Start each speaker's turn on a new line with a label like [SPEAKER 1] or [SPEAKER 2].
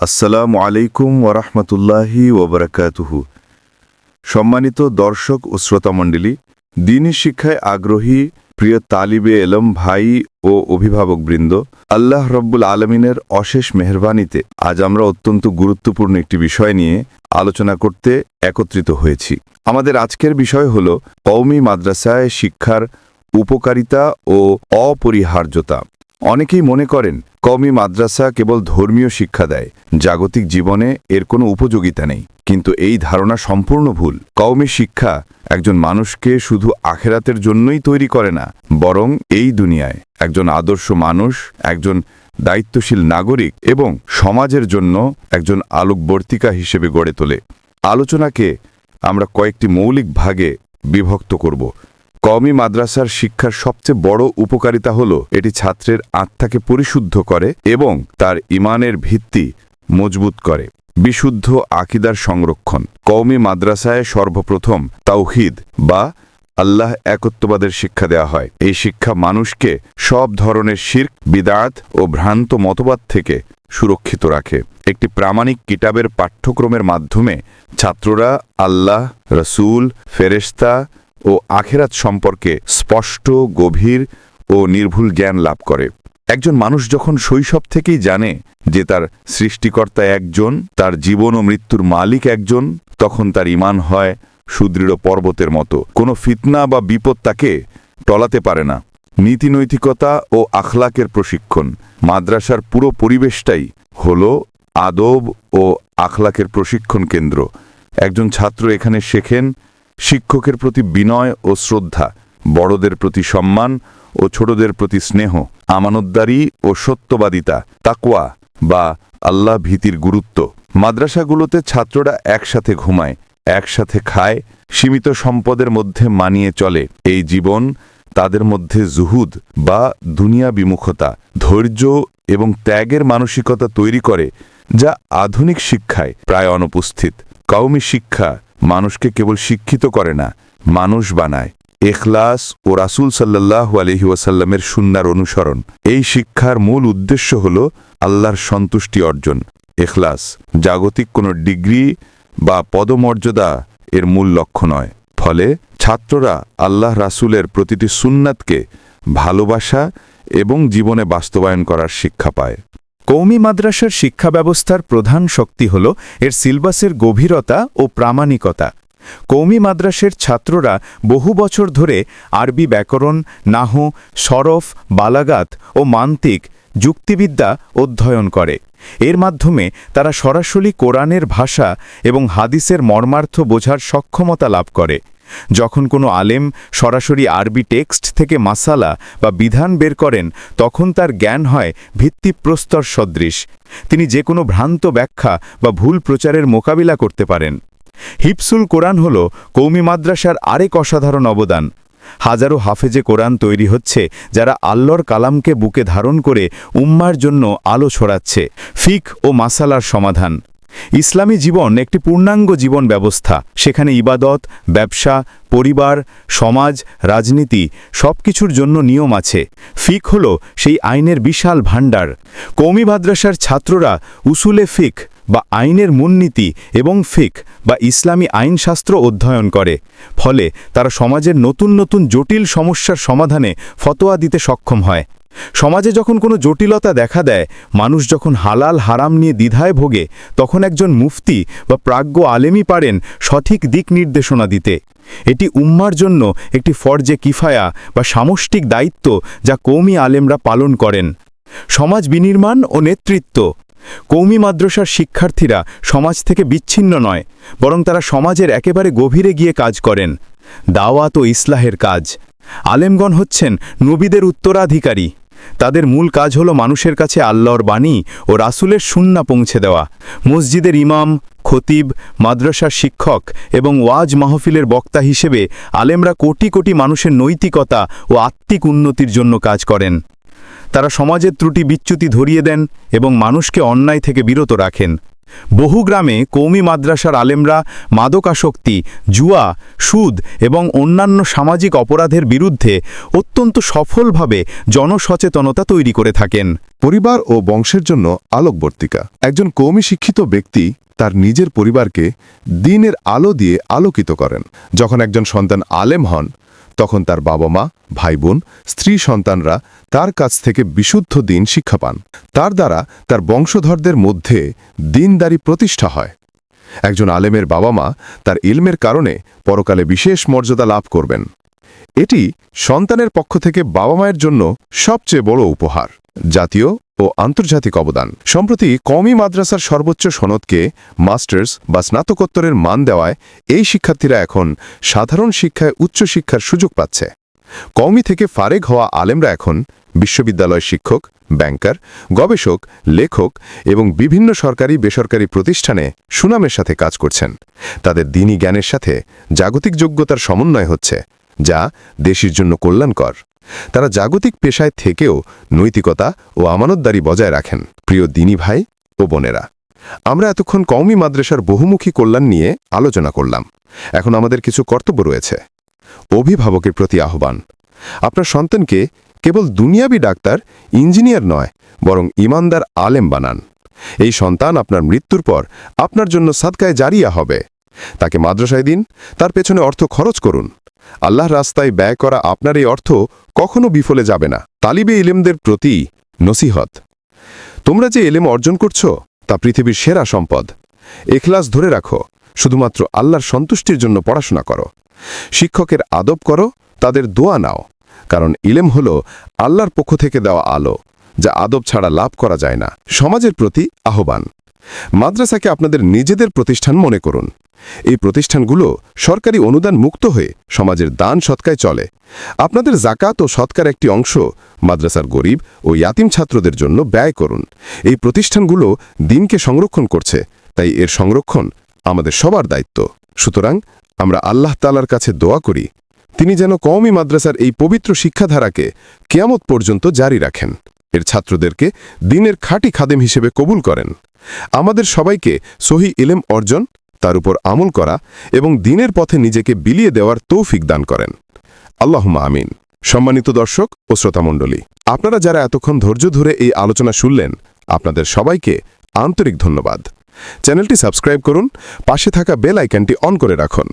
[SPEAKER 1] আসসালামু আলাইকুম ওরহমতুল্লাহি ওবরাকাতুহু সম্মানিত দর্শক ও শ্রোতামণ্ডলী দিনী শিক্ষায় আগ্রহী প্রিয় তালিবে এলম ভাই ও অভিভাবকবৃন্দ আল্লাহ রব্বুল আলমিনের অশেষ মেহরবানিতে আজ আমরা অত্যন্ত গুরুত্বপূর্ণ একটি বিষয় নিয়ে আলোচনা করতে একত্রিত হয়েছি। আমাদের আজকের বিষয় হল কওমি মাদ্রাসায় শিক্ষার উপকারিতা ও অপরিহার্যতা। অনেকেই মনে করেন, কওমি মাদ্রাসা কেবল ধর্মীয় শিক্ষা দেয়, জাগতিক জীবনে এর কোনো উপযোগিতা নেই। কিন্তু এই ধারণা সম্পূর্ণ ভুল। কওমি শিক্ষা একজন মানুষকে শুধু আখেরাতের জন্যই তৈরি করে না, বরং এই দুনিয়ায় একজন আদর্শ মানুষ, একজন দায়িত্বশীল নাগরিক এবং সমাজের জন্য একজন আলোকবর্তিকা হিসেবে গড়ে তোলে। আলোচনাকে আমরা কয়েকটি মৌলিক ভাগে বিভক্ত করব। কওমি মাদ্রাসার শিক্ষার সবচেয়ে বড় উপকারিতা হল, এটি ছাত্রের আত্মাকে পরিশুদ্ধ করে এবং তার ইমানের ভিত্তি মজবুত করে। বিশুদ্ধ আকিদার সংরক্ষণ। কওমি মাদ্রাসায় সর্বপ্রথম তাওহিদ বা আল্লাহ একত্ববাদের শিক্ষা দেওয়া হয়। এই শিক্ষা মানুষকে সব ধরনের শির্ক, বিদাত ও ভ্রান্ত মতবাদ থেকে সুরক্ষিত রাখে। একটি প্রামাণিক কিতাবের পাঠ্যক্রমের মাধ্যমে ছাত্ররা আল্লাহ, রসুল, ফেরেশতা ও আখেরাত সম্পর্কে স্পষ্ট, গভীর ও নির্ভুল জ্ঞান লাভ করে। একজন মানুষ যখন শৈশব থেকেই জানে যে তার সৃষ্টিকর্তা একজন, তার জীবন ও মৃত্যুর মালিক একজন, তখন তার ইমান হয় সুদৃঢ় পর্বতের মতো। কোনো ফিতনা বা বিপদ তাকে টলাতে পারে না। নীতিনৈতিকতা ও আখলাকের প্রশিক্ষণ। মাদ্রাসার পুরো পরিবেশটাই হল আদব ও আখলাকের প্রশিক্ষণ কেন্দ্র। একজন ছাত্র এখানে শেখেন শিক্ষকের প্রতি বিনয় ও শ্রদ্ধা, বড়দের প্রতি সম্মান ও ছোটদের প্রতি স্নেহ আমানতদারি ও সত্যবাদিতা, তাকওয়া বা আল্লাহ ভীতির গুরুত্ব। মাদ্রাসাগুলোতে ছাত্ররা একসাথে ঘুমায়, একসাথে খায়, সীমিত সম্পদের মধ্যে মানিয়ে চলে। এই জীবন তাদের মধ্যে জুহুদ বা দুনিয়া বিমুখতা, ধৈর্য এবং ত্যাগের মানসিকতা তৈরি করে, যা আধুনিক শিক্ষায় প্রায় অনুপস্থিত। কওমি শিক্ষা মানুষকে কেবল শিক্ষিত করে না, মানুষ বানায়। এখলাস ও রাসুল সাল্লাহ আলহি ওয়াসাল্লামের সুন্নার অনুসরণ। এই শিক্ষার মূল উদ্দেশ্য হল আল্লাহর সন্তুষ্টি অর্জন। এখলাস জাগতিক কোনো ডিগ্রি বা পদমর্যাদা এর মূল লক্ষ্য নয়। ফলে ছাত্ররা আল্লাহ রাসুলের প্রতিটি সুন্নাতকে ভালোবাসা এবং জীবনে বাস্তবায়ন করার শিক্ষা পায়।
[SPEAKER 2] কৌমি মাদ্রাসার শিক্ষা ব্যবস্থার প্রধান শক্তি হল এর সিলবাসের গভীরতা ও প্রামাণিকতা। কৌমি মাদ্রাসের ছাত্ররা বহু বছর ধরে আরবি ব্যাকরণ, নাহ, সরফ, বালাগাত ও মান্তিক যুক্তিবিদ্যা অধ্যয়ন করে। এর মাধ্যমে তারা সরাসরি কোরআনের ভাষা এবং হাদিসের মর্মার্থ বোঝার সক্ষমতা লাভ করে। যখন কোনো আলেম সরাসরি আরবি টেক্সট থেকে মাসালা বা বিধান বের করেন, তখন তার জ্ঞান হয় ভিত্তিপ্রস্তর সদৃশ। তিনি যে কোনো ভ্রান্ত ব্যাখ্যা বা ভুল প্রচারের মোকাবিলা করতে পারেন। হিপসুল কোরআন হল কৌমি মাদ্রাসার আরেক অসাধারণ অবদান। হাজারো হাফেজে কোরআন তৈরি হচ্ছে যারা আল্লর কালামকে বুকে ধারণ করে উম্মার জন্য আলো ছড়াচ্ছে, ফিক ও মাসালার সমাধান। ইসলামী জীবন একটি পূর্ণাঙ্গ জীবন ব্যবস্থা। সেখানে ইবাদত, ব্যবসা, পরিবার, সমাজ, রাজনীতি সবকিছুর জন্য নিয়ম আছে। ফিক হল সেই আইনের বিশাল ভাণ্ডার। কৌমি মাদ্রাসার ছাত্ররা উসুলে ফিক বা আইনের মূলনীতি এবং ফিক বা ইসলামী আইনশাস্ত্র অধ্যয়ন করে। ফলে তারা সমাজের নতুন নতুন জটিল সমস্যার সমাধানে ফতোয়া দিতে সক্ষম হয়। সমাজে যখন কোনো জটিলতা দেখা দেয়, মানুষ যখন হালাল হারাম নিয়ে দ্বিধায় ভোগে, তখন একজন মুফতি বা প্রাজ্ঞ আলেমই পারেন সঠিক দিক নির্দেশনা দিতে। এটি উম্মার জন্য একটি ফরজে কিফায়া বা সামষ্টিক দায়িত্ব যা কৌমি আলেমরা পালন করেন। সমাজ বিনির্মাণ ও নেতৃত্ব। কৌমি মাদ্রাসার শিক্ষার্থীরা সমাজ থেকে বিচ্ছিন্ন নয়, বরং তারা সমাজের একেবারে গভীরে গিয়ে কাজ করেন। দাওয়াত ও ইসলাহের কাজ। আলেমগণ হচ্ছেন নবীদের উত্তরাধিকারী। তাদের মূল কাজ হল মানুষের কাছে আল্লাহর বাণী ও রাসুলের সুন্না পৌঁছে দেওয়া। মসজিদের ইমাম, খতিব, মাদ্রাসার শিক্ষক এবং ওয়াজ মাহফিলের বক্তা হিসেবে আলেমরা কোটি কোটি মানুষের নৈতিকতা ও আত্মিক উন্নতির জন্য কাজ করেন। তারা সমাজের ত্রুটি বিচ্যুতি ধরিয়ে দেন এবং মানুষকে অন্যায় থেকে বিরত রাখেন। বহু গ্রামে কৌমি মাদ্রাসার আলেমরা মাদকাসক্তি, জুয়া, সুদ এবং অন্যান্য সামাজিক অপরাধের বিরুদ্ধে অত্যন্ত সফলভাবে জনসচেতনতা তৈরি করে থাকেন।
[SPEAKER 3] পরিবার ও বংশের জন্য আলোকবর্তিকা। একজন কৌমি শিক্ষিত ব্যক্তি তার নিজের পরিবারকে দিনের আলো দিয়ে আলোকিত করেন। যখন একজন সন্তান আলেম হন তখন তার বাবা মা ভাই বোন স্ত্রী সন্তানরা তার কাছ থেকে বিশুদ্ধ দিন শিক্ষা পান। তার দ্বারা তার বংশধরদের মধ্যে দিনদারি প্রতিষ্ঠা হয়। একজন আলেমের বাবা মা তার ইলমের কারণে পরকালে বিশেষ মর্যাদা লাভ করবেন। এটি সন্তানের পক্ষ থেকে বাবা মায়ের জন্য সবচেয়ে বড় উপহার। জাতীয় ও আন্তর্জাতিক অবদান। সম্প্রতি কওমি মাদ্রাসার সর্বোচ্চ সনদকে মাস্টার্স বা স্নাতকোত্তরের মান দেওয়ায় এই শিক্ষার্থীরা এখন সাধারণ শিক্ষায় উচ্চশিক্ষার সুযোগ পাচ্ছে। কওমি থেকে ফারেক হওয়া আলেমরা এখন বিশ্ববিদ্যালয় শিক্ষক, ব্যাংকার, গবেষক, লেখক এবং বিভিন্ন সরকারি বেসরকারি প্রতিষ্ঠানে সুনামের সাথে কাজ করছেন। তাদের দিনী জ্ঞানের সাথে জাগতিক যোগ্যতার সমন্বয় হচ্ছে, যা দেশের জন্য কল্যাণকর। তারা জাগতিক পেশায় থেকেও নৈতিকতা ও আমানতদারি বজায় রাখেন। প্রিয় দিনী ভাই ও বোনেরা, আমরা এতক্ষণ কওমি মাদ্রাসার বহুমুখী কল্যাণ নিয়ে আলোচনা করলাম। এখন আমাদের কিছু কর্তব্য রয়েছে। অভিভাবকের প্রতি আহ্বান। আপনার সন্তানকে কেবল দুনিয়াবি ডাক্তার, ইঞ্জিনিয়ার নয়, বরং ইমানদার আলেম বানান। এই সন্তান আপনার মৃত্যুর পর আপনার জন্য সাদকায় জারিয়া হবে। তাকে মাদ্রাসায় দিন, তার পেছনে অর্থ খরচ করুন। আল্লাহর রাস্তায় ব্যয় করা আপনার এই অর্থ কখনো বিফলে যাবে না। তালিবে ইলেমদের প্রতি নসিহত। তোমরা যে এলেম অর্জন করছ, তা পৃথিবীর সেরা সম্পদ। এখলাস ধরে রাখো, শুধুমাত্র আল্লাহর সন্তুষ্টির জন্য পড়াশোনা করো। শিক্ষকের আদব করো, তাদের দোয়া নাও, কারণ ইলেম হল আল্লাহর পক্ষ থেকে দেওয়া আলো, যা আদব ছাড়া লাভ করা যায় না। সমাজের প্রতি আহ্বান। মাদ্রাসাকে আপনাদের নিজেদের প্রতিষ্ঠান মনে করুন। এই প্রতিষ্ঠানগুলো সরকারি অনুদান মুক্ত হয়ে সমাজের দান সৎকায় চলে। আপনাদের জাকাত ও সৎকার একটি অংশ মাদ্রাসার গরিব ও ইয়াতিম ছাত্রদের জন্য ব্যয় করুন। এই প্রতিষ্ঠানগুলো দিনকে সংরক্ষণ করছে, তাই এর সংরক্ষণ আমাদের সবার দায়িত্ব। সুতরাং আমরা আল্লাহ তালার কাছে দোয়া করি, তিনি যেন কওমি মাদ্রাসার এই পবিত্র শিক্ষাধারাকে কেয়ামত পর্যন্ত জারি রাখেন। এর ছাত্রদেরকে দিনের খাঁটি খাদেম হিসেবে কবুল করেন। আমাদের সবাইকে সহি ইলেম অর্জন তার উপর আমল করা এবং দিনের পথে নিজেকে বিলিয়ে দেওয়ার তৌফিক দান করেন। আল্লাহ আমিন। সম্মানিত দর্শক ও শ্রোতামণ্ডলী আপনারা যারা এতক্ষণ ধৈর্য ধরে এই আলোচনা শুনলেন, আপনাদের সবাইকে আন্তরিক ধন্যবাদ। চ্যানেলটি সাবস্ক্রাইব করুন, পাশে থাকা বেল আইকনটি অন করে রাখুন।